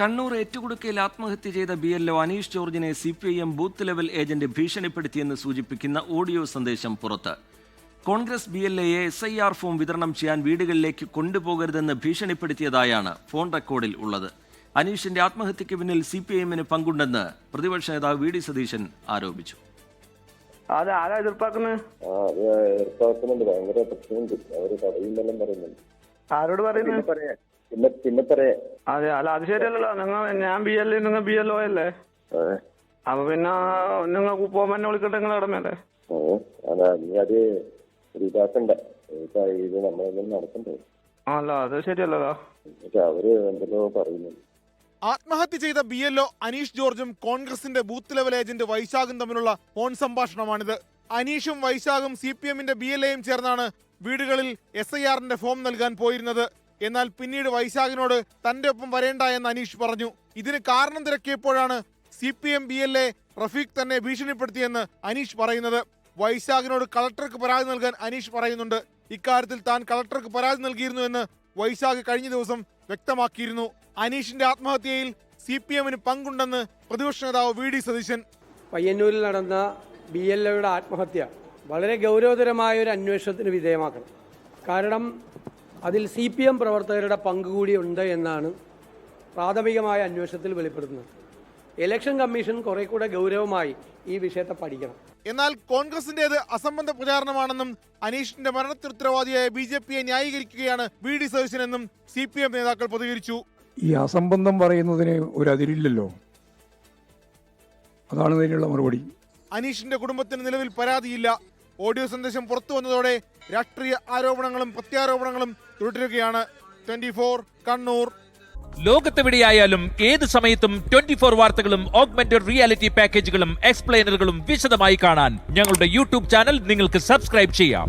കണ്ണൂർ ഏറ്റുകൊടുക്കയിൽ ആത്മഹത്യ ചെയ്ത B L O Aneesh ജോർജിനെ C P I M booth level agent ഭീഷണിപ്പെടുത്തിയെന്ന് സൂചിപ്പിക്കുന്ന ഓഡിയോ സന്ദേശം പുറത്ത്. കോൺഗ്രസ് ബി എൽ എയെ എസ് ഐ ആർ ഫോം വിതരണം ചെയ്യാൻ വീടുകളിലേക്ക് കൊണ്ടുപോകരുതെന്ന് ഭീഷണിപ്പെടുത്തിയതായാണ് ഫോൺ റെക്കോർഡിൽ ഉള്ളത്. അനീഷിന്റെ ആത്മഹത്യക്ക് പിന്നിൽ സി പി ഐ എമ്മിന് പങ്കുണ്ടെന്ന് പ്രതിപക്ഷ നേതാവ് വി ഡി സതീശൻ ആരോപിച്ചു. അത് ആരാ എതിർപ്പാക്കുന്നത്? ആ അത് ഭയങ്കര പ്രശ്നമുണ്ട്. അവർ തടയുന്നെല്ലാം പറയുന്നുണ്ട്. ആരോട് പറയുന്നു പറയുന്നത് പറയാ. പിന്നെ പിന്നെ പറയാ അതെ അല്ല അത് ശരിയല്ലല്ലോ. നിങ്ങൾ ഞാൻ ബി എൽ നിങ്ങൾ ബി എൽ ഒ അല്ലേ? അപ്പൊ പിന്നെ നിങ്ങൾ പോകുമ്പോൾ എന്നെ വിളിക്കട്ടെ നിങ്ങൾ ഇടമല്ലേ അതാ നീ അത് ഒരു ഇതാക്കണ്ട. ഇപ്പൊ ഇത് നമ്മളൊന്നും നടക്കണ്ടേ. അല്ല അത് ശരിയല്ലല്ലോ. എന്നിട്ട് അവർ എന്തെല്ലോ പറയുന്നുണ്ട് ആത്മഹത്യ ചെയ്ത ബി എൽഒ അനീഷ് ജോർജും കോൺഗ്രസിന്റെ ബൂത്ത് ലെവൽ ഏജന്റ് വൈശാഖും തമ്മിലുള്ള ഫോൺ സംഭാഷണമാണിത്. അനീഷും വൈശാഖും സി പി എമ്മിന്റെ ബി എൽ എയും ചേർന്നാണ് വീടുകളിൽ എസ് ഐ ആറിന്റെ ഫോം നൽകാൻ പോയിരുന്നത്. എന്നാൽ പിന്നീട് വൈശാഖിനോട് തന്റെ ഒപ്പം വരേണ്ട എന്ന് അനീഷ് പറഞ്ഞു. ഇതിന് കാരണം തിരക്കിയപ്പോഴാണ് C P M B L A Rafeeq തന്നെ ഭീഷണിപ്പെടുത്തിയെന്ന് അനീഷ് പറയുന്നത്. വൈശാഖിനോട് കളക്ടർക്ക് പരാതി നൽകാൻ അനീഷ് പറയുന്നുണ്ട്. ഇക്കാര്യത്തിൽ താൻ കളക്ടർക്ക് പരാതി നൽകിയിരുന്നു എന്ന് വൈശാഖ് കഴിഞ്ഞ ദിവസം വ്യക്തമാക്കിയിരുന്നു. അനീഷിന്റെ ആത്മഹത്യയിൽ സി പി എമ്മിന് പങ്കുണ്ടെന്ന് പ്രതിപക്ഷ നേതാവ് വി ഡി സതീശൻ. പയ്യന്നൂരിൽ നടന്ന ബി എൽ എയുടെ ആത്മഹത്യ വളരെ ഗൗരവതരമായ ഒരു അന്വേഷണത്തിന് വിധേയമാക്കണം. കാരണം അതിൽ സി പി എം പ്രവർത്തകരുടെ പങ്ക് കൂടിയുണ്ട് ഉണ്ട് എന്നാണ് പ്രാഥമികമായ അന്വേഷണത്തിൽ വെളിപ്പെടുത്തുന്നത്. ഇലക്ഷൻ കമ്മീഷൻ കുറെ കൂടെ ഗൗരവമായി ഈ വിഷയത്തെ പഠിക്കണം. എന്നാൽ കോൺഗ്രസിന്റേത് അസംബന്ധ പ്രചാരണമാണെന്നും അനീഷിന്റെ മരണത്തിന് ഉത്തരവാദിയായ ബി ജെ പിയെ ന്യായീകരിക്കുകയാണ് വി ഡി സതീശനെന്നും സി പി എം നേതാക്കൾ പ്രതികരിച്ചു. ഈ അസംബന്ധം പറയുന്നതിന് ഒരു അതിരില്ലല്ലോ. അതാണ് ഇതിനുള്ള മറുപടി. അനീഷിന്റെ കുടുംബത്തിന് നിലവിൽ പരാതിയില്ല. ഓഡിയോ സന്ദേശം പുറത്തു വന്നതോടെ രാഷ്ട്രീയ ആരോപണങ്ങളും പ്രത്യാരോപണങ്ങളും തുടരുകയാണ്. ട്വന്റി കണ്ണൂർ. ലോകത്തെവിടെയായാലും ഏത് സമയത്തും ട്വന്റി ഫോർ വാർത്തകളും ഓഗ്മെന്റഡ് റിയാലിറ്റി പാക്കേജുകളും എക്സ്പ്ലെയിനറുകളും വിശദമായി കാണാൻ ഞങ്ങളുടെ യൂട്യൂബ് ചാനൽ നിങ്ങൾക്ക് സബ്സ്ക്രൈബ് ചെയ്യാം.